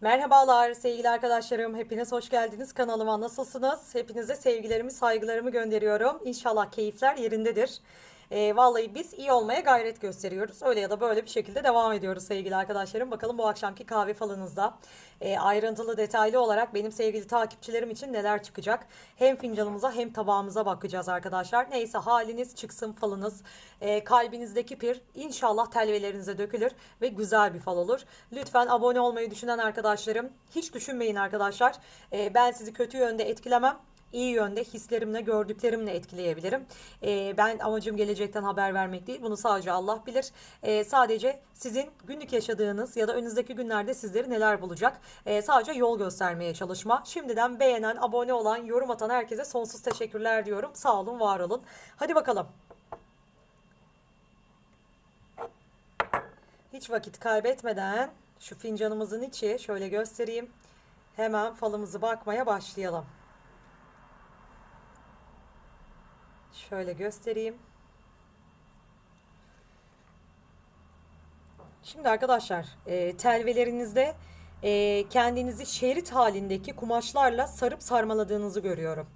Merhabalar sevgili arkadaşlarım. Hepiniz hoş geldiniz kanalıma. Nasılsınız? Hepinize sevgilerimi, saygılarımı gönderiyorum. İnşallah keyifler yerindedir. Ee, vallahi biz iyi olmaya gayret gösteriyoruz. Öyle ya da böyle bir şekilde devam ediyoruz sevgili arkadaşlarım. Bakalım bu akşamki kahve falınızda e, ayrıntılı detaylı olarak benim sevgili takipçilerim için neler çıkacak. Hem fincanımıza hem tabağımıza bakacağız arkadaşlar. Neyse haliniz çıksın falınız. E, kalbinizdeki pir inşallah telvelerinize dökülür ve güzel bir fal olur. Lütfen abone olmayı düşünen arkadaşlarım hiç düşünmeyin arkadaşlar. E, ben sizi kötü yönde etkilemem iyi yönde hislerimle, gördüklerimle etkileyebilirim. Ee, ben amacım gelecekten haber vermek değil. Bunu sadece Allah bilir. Ee, sadece sizin günlük yaşadığınız ya da önünüzdeki günlerde sizleri neler bulacak. Ee, sadece yol göstermeye çalışma. Şimdiden beğenen, abone olan, yorum atan herkese sonsuz teşekkürler diyorum. Sağ olun, var olun. Hadi bakalım. Hiç vakit kaybetmeden şu fincanımızın içi şöyle göstereyim. Hemen falımızı bakmaya başlayalım. Şöyle göstereyim. Şimdi arkadaşlar e, telvelerinizde e, kendinizi şerit halindeki kumaşlarla sarıp sarmaladığınızı görüyorum.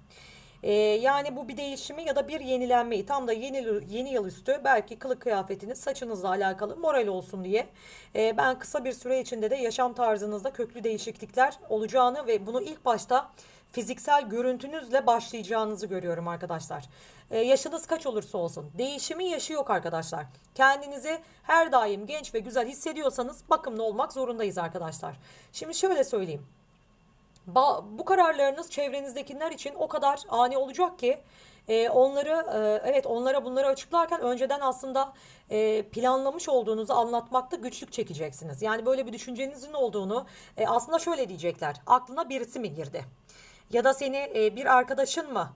E, yani bu bir değişimi ya da bir yenilenmeyi tam da yeni, yeni yıl üstü belki kılık kıyafetiniz saçınızla alakalı moral olsun diye e, ben kısa bir süre içinde de yaşam tarzınızda köklü değişiklikler olacağını ve bunu ilk başta fiziksel görüntünüzle başlayacağınızı görüyorum arkadaşlar. Ee, yaşınız kaç olursa olsun değişimin yaşı yok arkadaşlar. Kendinizi her daim genç ve güzel hissediyorsanız bakımlı olmak zorundayız arkadaşlar. Şimdi şöyle söyleyeyim. Bu kararlarınız çevrenizdekiler için o kadar ani olacak ki e, onları e, evet onlara bunları açıklarken önceden aslında e, planlamış olduğunuzu anlatmakta güçlük çekeceksiniz. Yani böyle bir düşüncenizin olduğunu e, aslında şöyle diyecekler. Aklına birisi mi girdi? Ya da seni e, bir arkadaşın mı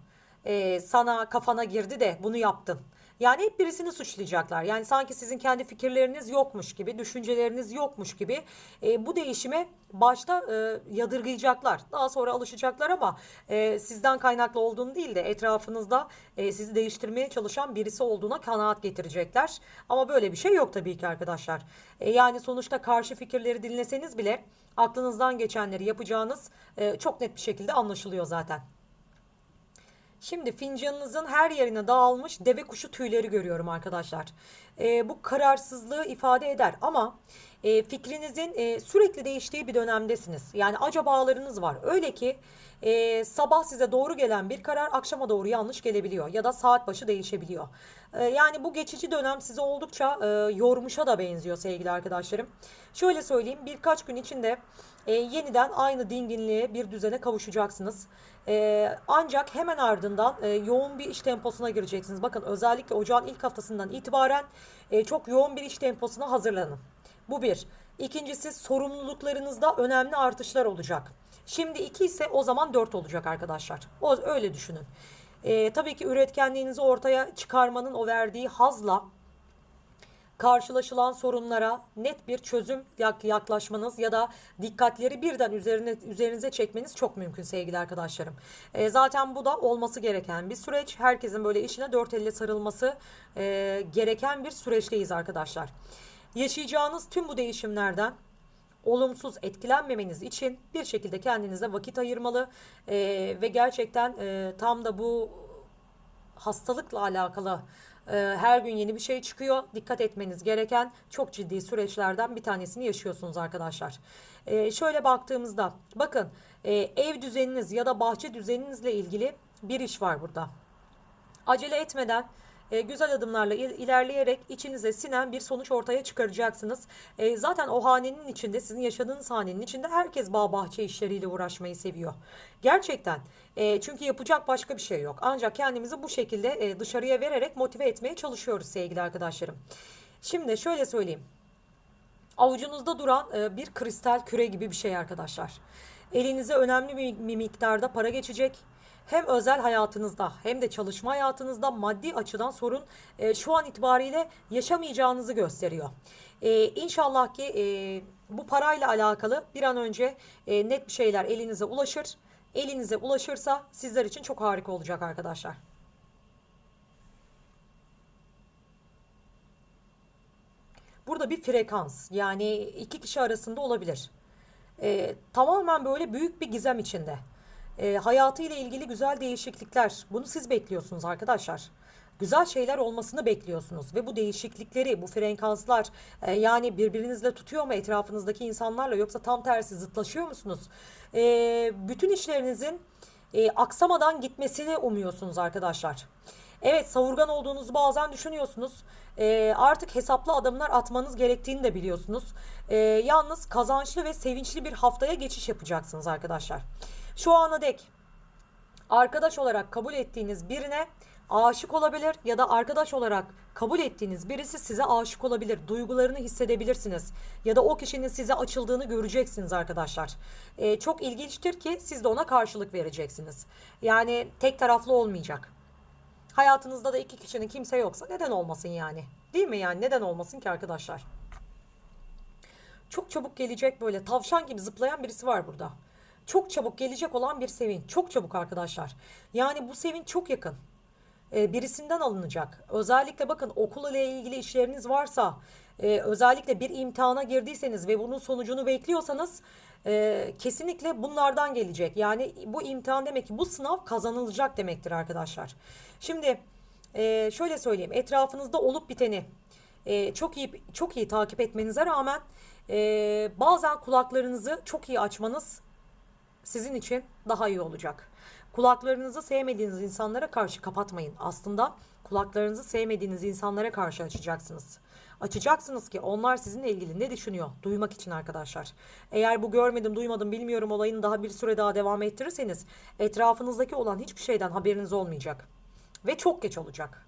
e, sana kafana girdi de bunu yaptın? Yani hep birisini suçlayacaklar. Yani sanki sizin kendi fikirleriniz yokmuş gibi, düşünceleriniz yokmuş gibi e, bu değişime başta e, yadırgayacaklar. Daha sonra alışacaklar ama e, sizden kaynaklı olduğunu değil de etrafınızda e, sizi değiştirmeye çalışan birisi olduğuna kanaat getirecekler. Ama böyle bir şey yok tabii ki arkadaşlar. E, yani sonuçta karşı fikirleri dinleseniz bile aklınızdan geçenleri yapacağınız e, çok net bir şekilde anlaşılıyor zaten. Şimdi fincanınızın her yerine dağılmış deve kuşu tüyleri görüyorum arkadaşlar. E, bu kararsızlığı ifade eder ama e, fikrinizin e, sürekli değiştiği bir dönemdesiniz. Yani acabalarınız var. Öyle ki e, sabah size doğru gelen bir karar akşama doğru yanlış gelebiliyor ya da saat başı değişebiliyor. E, yani bu geçici dönem sizi oldukça e, yormuşa da benziyor sevgili arkadaşlarım. Şöyle söyleyeyim birkaç gün içinde e, yeniden aynı dinginliğe bir düzene kavuşacaksınız. E, ancak hemen ardından yoğun bir iş temposuna gireceksiniz. Bakın özellikle ocağın ilk haftasından itibaren çok yoğun bir iş temposuna hazırlanın. Bu bir. İkincisi sorumluluklarınızda önemli artışlar olacak. Şimdi iki ise o zaman dört olacak arkadaşlar. O öyle düşünün. E, tabii ki üretkenliğinizi ortaya çıkarmanın o verdiği hazla karşılaşılan sorunlara net bir çözüm yaklaşmanız ya da dikkatleri birden üzerine üzerinize çekmeniz çok mümkün sevgili arkadaşlarım. E, zaten bu da olması gereken bir süreç. Herkesin böyle işine dört elle sarılması e, gereken bir süreçteyiz arkadaşlar. Yaşayacağınız tüm bu değişimlerden olumsuz etkilenmemeniz için bir şekilde kendinize vakit ayırmalı e, ve gerçekten e, tam da bu hastalıkla alakalı e, her gün yeni bir şey çıkıyor. Dikkat etmeniz gereken çok ciddi süreçlerden bir tanesini yaşıyorsunuz arkadaşlar. E, şöyle baktığımızda bakın e, ev düzeniniz ya da bahçe düzeninizle ilgili bir iş var burada. Acele etmeden e, güzel adımlarla il, ilerleyerek içinize sinen bir sonuç ortaya çıkaracaksınız. E, zaten o hanenin içinde, sizin yaşadığınız hanenin içinde herkes bağ bahçe işleriyle uğraşmayı seviyor. Gerçekten. E, çünkü yapacak başka bir şey yok. Ancak kendimizi bu şekilde e, dışarıya vererek motive etmeye çalışıyoruz sevgili arkadaşlarım. Şimdi şöyle söyleyeyim. Avucunuzda duran e, bir kristal küre gibi bir şey arkadaşlar. Elinize önemli bir miktarda para geçecek hem özel hayatınızda hem de çalışma hayatınızda maddi açıdan sorun e, şu an itibariyle yaşamayacağınızı gösteriyor. E, inşallah ki e, bu parayla alakalı bir an önce e, net bir şeyler elinize ulaşır. Elinize ulaşırsa sizler için çok harika olacak arkadaşlar. Burada bir frekans yani iki kişi arasında olabilir. e, tamamen böyle büyük bir gizem içinde. E, hayatıyla ilgili güzel değişiklikler. Bunu siz bekliyorsunuz arkadaşlar. Güzel şeyler olmasını bekliyorsunuz ve bu değişiklikleri, bu frekanslar e, yani birbirinizle tutuyor mu etrafınızdaki insanlarla yoksa tam tersi zıtlaşıyor musunuz? E, bütün işlerinizin e, aksamadan gitmesini umuyorsunuz arkadaşlar. Evet savurgan olduğunuzu bazen düşünüyorsunuz. E, artık hesaplı adımlar atmanız gerektiğini de biliyorsunuz. E, yalnız kazançlı ve sevinçli bir haftaya geçiş yapacaksınız arkadaşlar. Şu ana dek arkadaş olarak kabul ettiğiniz birine aşık olabilir ya da arkadaş olarak kabul ettiğiniz birisi size aşık olabilir. Duygularını hissedebilirsiniz. Ya da o kişinin size açıldığını göreceksiniz arkadaşlar. Ee, çok ilginçtir ki siz de ona karşılık vereceksiniz. Yani tek taraflı olmayacak. Hayatınızda da iki kişinin kimse yoksa neden olmasın yani? Değil mi yani neden olmasın ki arkadaşlar? Çok çabuk gelecek böyle tavşan gibi zıplayan birisi var burada. Çok çabuk gelecek olan bir sevinç. Çok çabuk arkadaşlar. Yani bu sevinç çok yakın. Ee, birisinden alınacak. Özellikle bakın okul ile ilgili işleriniz varsa, e, özellikle bir imtihana girdiyseniz ve bunun sonucunu bekliyorsanız e, kesinlikle bunlardan gelecek. Yani bu imtihan demek ki bu sınav kazanılacak demektir arkadaşlar. Şimdi e, şöyle söyleyeyim. Etrafınızda olup biteni e, çok iyi çok iyi takip etmenize rağmen e, bazen kulaklarınızı çok iyi açmanız sizin için daha iyi olacak. Kulaklarınızı sevmediğiniz insanlara karşı kapatmayın. Aslında kulaklarınızı sevmediğiniz insanlara karşı açacaksınız. Açacaksınız ki onlar sizinle ilgili ne düşünüyor duymak için arkadaşlar. Eğer bu görmedim duymadım bilmiyorum olayını daha bir süre daha devam ettirirseniz etrafınızdaki olan hiçbir şeyden haberiniz olmayacak. Ve çok geç olacak.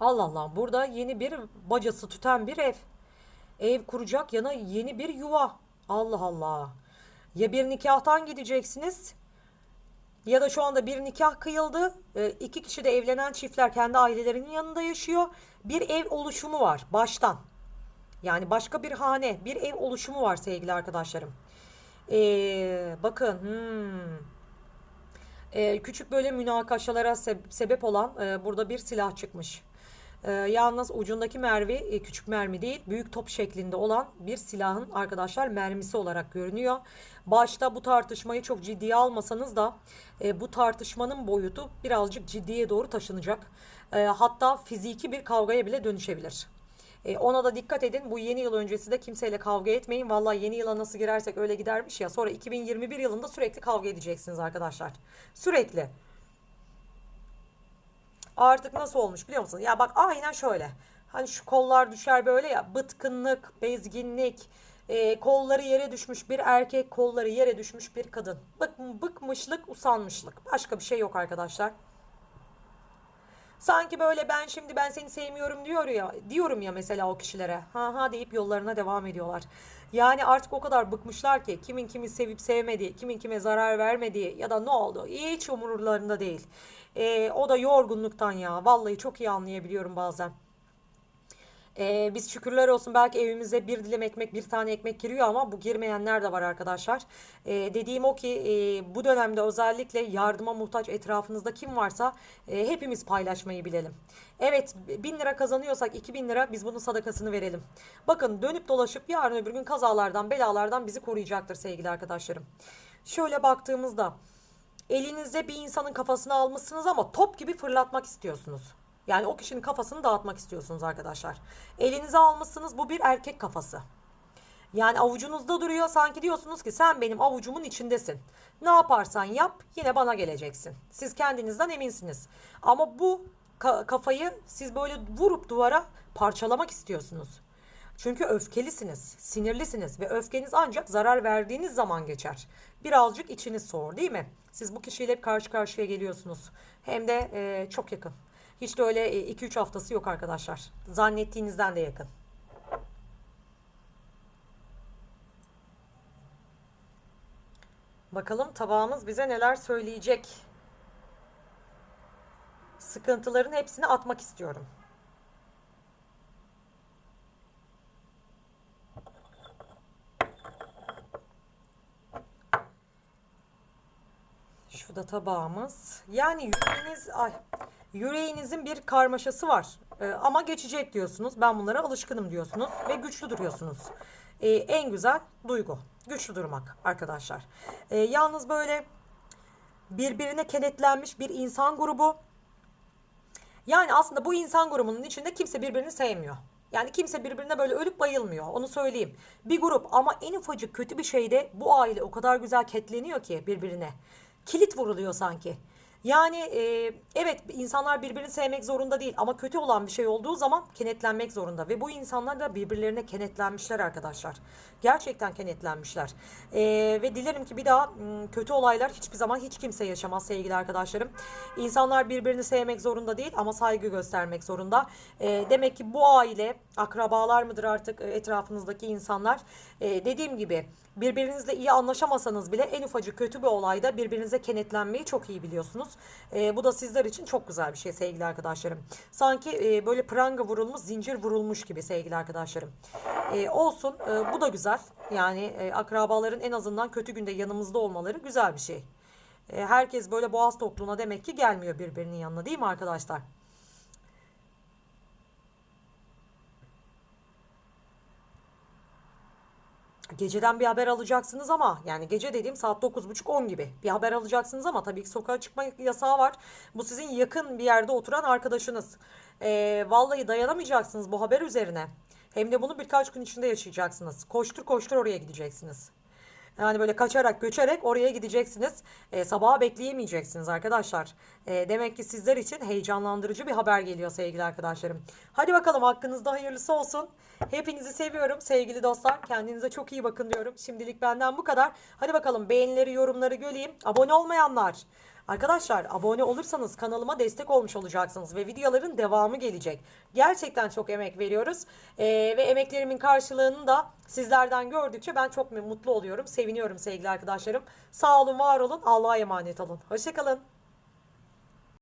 Allah Allah burada yeni bir bacası tüten bir ev. Ev kuracak yana yeni bir yuva. Allah Allah. Ya bir nikahtan gideceksiniz ya da şu anda bir nikah kıyıldı. E, iki kişi de evlenen çiftler kendi ailelerinin yanında yaşıyor. Bir ev oluşumu var baştan. Yani başka bir hane, bir ev oluşumu var sevgili arkadaşlarım. Ee, bakın, hmm. Ee, küçük böyle münakaşalara seb- sebep olan e, burada bir silah çıkmış. Ee, yalnız ucundaki mermi e, küçük mermi değil, büyük top şeklinde olan bir silahın arkadaşlar mermisi olarak görünüyor. Başta bu tartışmayı çok ciddiye almasanız da e, bu tartışmanın boyutu birazcık ciddiye doğru taşınacak. E, hatta fiziki bir kavgaya bile dönüşebilir. E, ona da dikkat edin. Bu yeni yıl öncesi de kimseyle kavga etmeyin. Vallahi yeni yıla nasıl girersek öyle gidermiş ya. Sonra 2021 yılında sürekli kavga edeceksiniz arkadaşlar. Sürekli. Artık nasıl olmuş biliyor musun? Ya bak aynen şöyle. Hani şu kollar düşer böyle ya. Bıtkınlık, bezginlik, e, kolları yere düşmüş bir erkek, kolları yere düşmüş bir kadın. Bık, bıkmışlık, usanmışlık. Başka bir şey yok arkadaşlar. Sanki böyle ben şimdi ben seni sevmiyorum diyor ya diyorum ya mesela o kişilere. Ha ha deyip yollarına devam ediyorlar. Yani artık o kadar bıkmışlar ki kimin kimi sevip sevmediği, kimin kime zarar vermediği ya da ne oldu hiç umurlarında değil. Ee, o da yorgunluktan ya. Vallahi çok iyi anlayabiliyorum bazen. Ee, biz şükürler olsun belki evimize bir dilim ekmek, bir tane ekmek giriyor ama bu girmeyenler de var arkadaşlar. Ee, dediğim o ki e, bu dönemde özellikle yardıma muhtaç etrafınızda kim varsa e, hepimiz paylaşmayı bilelim. Evet bin lira kazanıyorsak 2000 lira biz bunun sadakasını verelim. Bakın dönüp dolaşıp yarın öbür gün kazalardan belalardan bizi koruyacaktır sevgili arkadaşlarım. Şöyle baktığımızda elinizde bir insanın kafasını almışsınız ama top gibi fırlatmak istiyorsunuz. Yani o kişinin kafasını dağıtmak istiyorsunuz arkadaşlar. Elinize almışsınız bu bir erkek kafası. Yani avucunuzda duruyor sanki diyorsunuz ki sen benim avucumun içindesin. Ne yaparsan yap yine bana geleceksin. Siz kendinizden eminsiniz. Ama bu ka- kafayı siz böyle vurup duvara parçalamak istiyorsunuz. Çünkü öfkelisiniz, sinirlisiniz ve öfkeniz ancak zarar verdiğiniz zaman geçer. Birazcık içiniz soğur değil mi? Siz bu kişiyle karşı karşıya geliyorsunuz. Hem de e, çok yakın. Hiç de öyle 2-3 haftası yok arkadaşlar. Zannettiğinizden de yakın. Bakalım tabağımız bize neler söyleyecek. Sıkıntıların hepsini atmak istiyorum. Şu da tabağımız. Yani yüreğiniz ay yüreğinizin bir karmaşası var. Ee, ama geçecek diyorsunuz. Ben bunlara alışkınım diyorsunuz ve güçlü duruyorsunuz. e, en güzel duygu. Güçlü durmak arkadaşlar. E, yalnız böyle birbirine kenetlenmiş bir insan grubu. Yani aslında bu insan grubunun içinde kimse birbirini sevmiyor. Yani kimse birbirine böyle ölüp bayılmıyor. Onu söyleyeyim. Bir grup ama en ufacık kötü bir şeyde bu aile o kadar güzel ketleniyor ki birbirine. Kilit vuruluyor sanki. Yani e, evet insanlar birbirini sevmek zorunda değil ama kötü olan bir şey olduğu zaman kenetlenmek zorunda. Ve bu insanlar da birbirlerine kenetlenmişler arkadaşlar. Gerçekten kenetlenmişler. E, ve dilerim ki bir daha kötü olaylar hiçbir zaman hiç kimse yaşamaz sevgili arkadaşlarım. İnsanlar birbirini sevmek zorunda değil ama saygı göstermek zorunda. E, demek ki bu aile akrabalar mıdır artık e, etrafınızdaki insanlar. E, dediğim gibi birbirinizle iyi anlaşamasanız bile en ufacık kötü bir olayda birbirinize kenetlenmeyi çok iyi biliyorsunuz. E, bu da sizler için çok güzel bir şey sevgili arkadaşlarım. Sanki e, böyle pranga vurulmuş, zincir vurulmuş gibi sevgili arkadaşlarım. E, olsun e, bu da güzel. Yani e, akrabaların en azından kötü günde yanımızda olmaları güzel bir şey. E, herkes böyle boğaz tokluğuna demek ki gelmiyor birbirinin yanına değil mi arkadaşlar? Geceden bir haber alacaksınız ama yani gece dediğim saat 9.30-10 gibi bir haber alacaksınız ama tabii ki sokağa çıkma yasağı var. Bu sizin yakın bir yerde oturan arkadaşınız. Ee, vallahi dayanamayacaksınız bu haber üzerine. Hem de bunu birkaç gün içinde yaşayacaksınız. Koştur koştur oraya gideceksiniz. Yani böyle kaçarak göçerek oraya gideceksiniz. E, sabaha bekleyemeyeceksiniz arkadaşlar. E, demek ki sizler için heyecanlandırıcı bir haber geliyor sevgili arkadaşlarım. Hadi bakalım hakkınızda hayırlısı olsun. Hepinizi seviyorum sevgili dostlar. Kendinize çok iyi bakın diyorum. Şimdilik benden bu kadar. Hadi bakalım beğenileri yorumları göreyim. Abone olmayanlar. Arkadaşlar abone olursanız kanalıma destek olmuş olacaksınız ve videoların devamı gelecek. Gerçekten çok emek veriyoruz Ee, ve emeklerimin karşılığını da sizlerden gördükçe ben çok mutlu oluyorum, seviniyorum sevgili arkadaşlarım. Sağ olun, var olun, Allah'a emanet olun. Hoşçakalın.